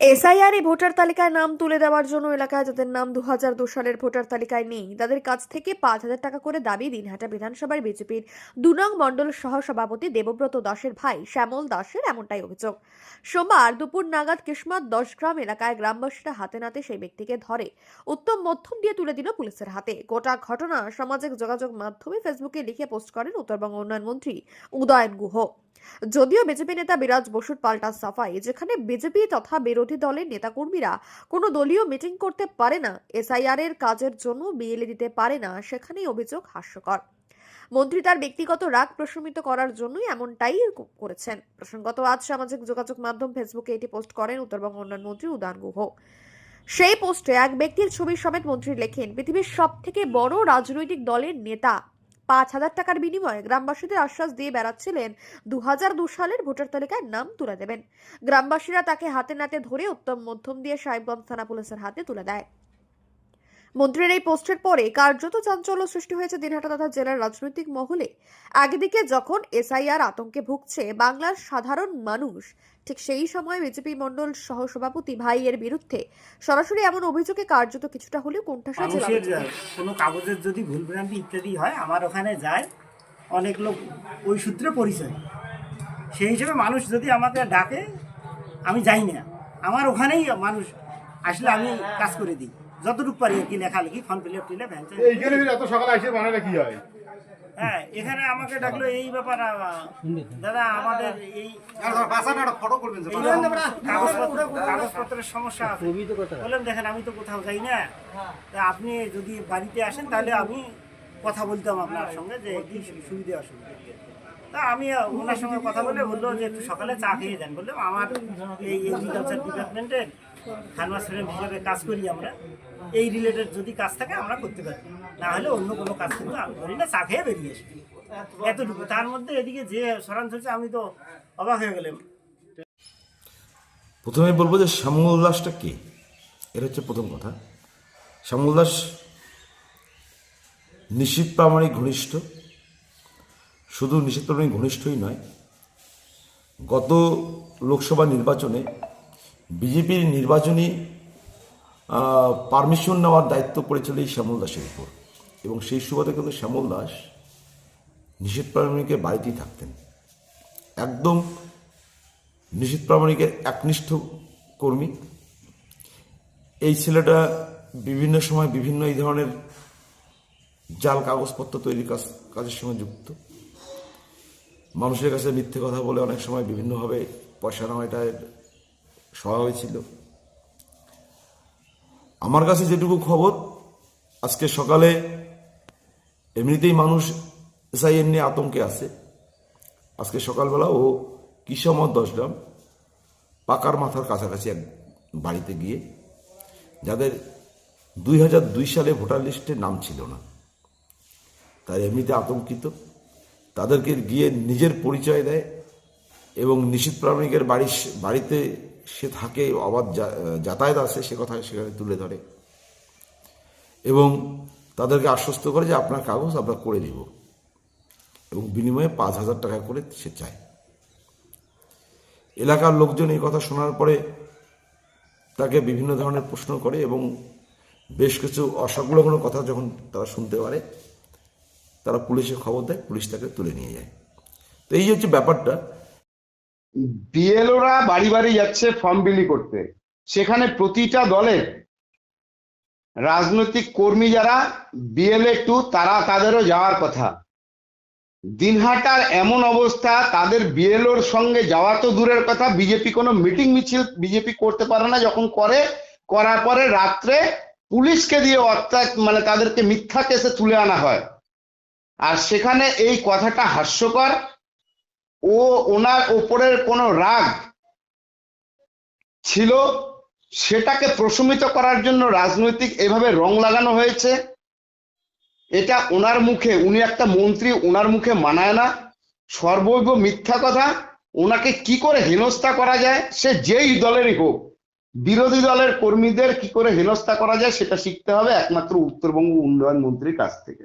SIR এ voter তালিকায় নাম তুলে দেওয়ার জন্য এলাকায় যাদের নাম দু হাজার দু সালের ভোটার তালিকায় নেই, তাদের কাছ থেকে পাঁচ হাজার টাকা করে দাবি দিনহাটা বিধানসভার বিজেপির দুনং মণ্ডল সহ সভাপতি দেবব্রত দাসের ভাই শ্যামল দাসের এমনটাই অভিযোগ। সোমবার দুপুর নাগাদ কিসমত দশগ্রাম এলাকায় গ্রামবাসীরা হাতে নাতে সেই ব্যক্তিকে ধরে, উত্তম মধ্যম দিয়ে তুলে দিল পুলিশের হাতে। গোটা ঘটনা সামাজিক যোগাযোগ মাধ্যমে ফেসবুকে লিখে পোস্ট করেন উত্তরবঙ্গ উন্নয়ন মন্ত্রী উদয়ন গুহ। যদিও বিজেপি নেতা বিরাজ বসুর পাল্টা সাফাই, যেখানে বিজেপি তথা বিরোধী দলের নেতাকর্মীরা কোনো দলীয় মিটিং করতে পারে না এসআইআর এর কাজের জন্য বিএলএ দিতে পারে না, সেখানেই অভিযোগ হাস্যকর। মন্ত্রী তার ব্যক্তিগত রাগ প্রশমিত করার জন্যই এমনটাই করেছেন। প্রসঙ্গত, আজ সামাজিক যোগাযোগ মাধ্যম ফেসবুকে এটি পোস্ট করেন উত্তরবঙ্গ উন্নয়ন মন্ত্রী উদয়ন গুহ। সেই পোস্টে এক ব্যক্তির ছবি সমেত মন্ত্রী লেখেন, পৃথিবীর সব থেকে বড় রাজনৈতিক দলের নেতা পাঁচ হাজার টাকার বিনিময়ে গ্রামবাসীদের আশ্বাস দিয়ে বেড়াচ্ছিলেন দু সালের ভোটার তালিকায় নাম তুলে দেবেন। গ্রামবাসীরা তাকে হাতে নাতে ধরে উত্তম মধ্যম দিয়ে সাহেবগঞ্জ থানা পুলিশের হাতে তুলে দেয়। মন্ত্রীর এই পোস্টের পরে কার্যত চাঞ্চল্য সৃষ্টি হয়েছে দিনহাটা তথা জেলার রাজনৈতিক মহলে। একদিকে যখন এসআইআর আতঙ্কে ভুগছে বাংলার সাধারণ মানুষ ঠিক সেই সময় বিজেপি মণ্ডল সহ সভাপতি ভাইয়ের বিরুদ্ধে সরাসরি এমন অভিযোগে কার্যত কিছুটা হলেও কোণঠাসা জেলা মানুষের বিজেপি। কোনো কাগজের যদি ভুলভ্রান্তি ইত্যাদি হয় আমার ওখানে যায় অনেক লোক ওই সূত্রে পরিচয়। সেই হিসেবে মানুষ যদি আমাকে ডাকে আমি যাই না। আমার ওখানেই মানুষ আসলে আমি কাজ করে দিই। যতটুকু পারি আর কি লেখালেখি ফর্ম ফিল আপ টিলে এইখানে এত সকালে আসে বানালে কি হয়? হ্যাঁ এখানে আমাকে ডাকলো এই ব্যাপার দাদা আমাদের এই কাগজপত্রের সমস্যা আছে। বললাম দেখেন আমি তো কোথাও যাই না। তা আপনি যদি বাড়িতে আসেন তাহলে আমি কথা বলতাম আপনার সঙ্গে যে কি সুবিধে অসুবিধা। তা আমি ওনার সঙ্গে কথা বলে বলল যে একটু সকালে চা খেয়ে যান বললাম আমার এই এগ্রিকালচার ডিপার্টমেন্টের খানমাস ফ্রেন্ড হিসেবে কাজ করি আমরা, এই রিলেটেড যদি কাজ থাকে আমরা করতে পারি। না হলে অন্য কোনো কাজ কিন্তু আমি করি না, চা খেয়ে বেরিয়ে আসি। এতটুকু। তার মধ্যে এদিকে যে সরান চলছে, আমি তো অবাক হয়ে গেলাম। প্রথমে বলব যে শ্যামল দাসটা কে? এর হচ্ছে প্রথম কথা। শ্যামল দাস নিশ্চিত প্রামাণিক ঘনিষ্ঠ। শুধু নিশ্চিত প্রামাণিক ঘনিষ্ঠই নয়, গত লোকসভা নির্বাচনে বিজেপির নির্বাচনী পারমিশন নেওয়ার দায়িত্ব পড়েছিল এই শ্যামল দাসের উপর। এবং সেই সুবাদে কিন্তু শ্যামল দাস নিষেধ প্রামাণিকের বাড়িতেই থাকতেন। একদম নিশীত প্রামাণিকের একনিষ্ঠ কর্মী। এই ছেলেটা বিভিন্ন সময় বিভিন্ন এই ধরনের জাল কাগজপত্র তৈরির কাজ, কাজের সঙ্গে যুক্ত। মানুষের কাছে মিথ্যে কথা বলে অনেক সময় বিভিন্নভাবে পয়সা নেওয়াটা সহায় হয়েছিল। আমার কাছে যেটুকু খবর, আজকে সকালে এমনিতেই মানুষ এসআইএন নিয়ে আতঙ্কে আছে। আজকে সকালবেলা ও কিসমত দশগ্রাম পাকার মাথার কাছাকাছি এক বাড়িতে গিয়ে, যাদের দুই হাজার দুই সালে ভোটার লিস্টে নাম ছিল না তাই এমনিতে আতঙ্কিত। তাদেরকে গিয়ে নিজের পরিচয় দেয় এবং নিশীত প্রামাণিকের বাড়ির বাড়িতে সে থাকে, অবাধ যাতায়াত আছে সে কথা সেখানে তুলে ধরে। এবং তাদেরকে আশ্বস্ত করে যে আপনার কাগজ আমরা করে দিব এবং বিনিময়ে পাঁচ হাজার টাকা করে সে চায়। এলাকার লোকজন এই কথা শোনার পরে তাকে বিভিন্ন ধরনের প্রশ্ন করে এবং বেশ কিছু অসংলগ্ন কথা যখন তারা শুনতে পারে, তারা পুলিশে খবর দেয়, পুলিশ তাকে তুলে নিয়ে যায়। তো এই হচ্ছে ব্যাপারটা। বিএলওরা বাড়ি বাড়ি যাচ্ছে ফর্ম বিলি করতে। সেখানে প্রতিটা দলের রাজনৈতিক কর্মী যারা বিএলএ টু তারা তাদেরও যাওয়ার কথা। দিনহাটার এমন অবস্থা, তাদের বিএলওর সঙ্গে যাওয়া তো দূরের কথা, বিজেপি কোনো মিটিং মিছিল বিজেপি করতে পারে না, যখন করে, করার পরে রাত্রে পুলিশকে দিয়ে অর্থাৎ মানে তাদেরকে মিথ্যা কেসে তুলে আনা হয়। আর সেখানে এই কথাটা হাস্যকর ও ওনার ওপরের কোনো রাগ ছিল, সেটাকে প্রশমিত করার জন্য রাজনৈতিক এভাবে রং লাগানো হয়েছে। এটা ওনার মুখে, উনি একটা মন্ত্রী, ওনার মুখে মানায় না। সর্বৈব মিথ্যা কথা, ওনাকে কি করে হেনস্থা করা যায়, সে যেই দলেরই হোক, বিরোধী দলের কর্মীদের কি করে হেনস্থা করা যায়, সেটা শিখতে হবে একমাত্র উত্তরবঙ্গ উন্নয়ন মন্ত্রীর কাছ থেকে।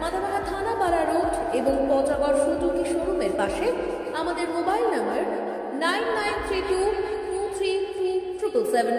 মাদামাহা থানাপাড়া রোড এবং পচাগড় সুযোগী শোরুমের পাশে আমাদের mobile number nine nine three two two three three triple seven.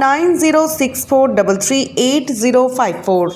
nine zero six four double three eight zero five four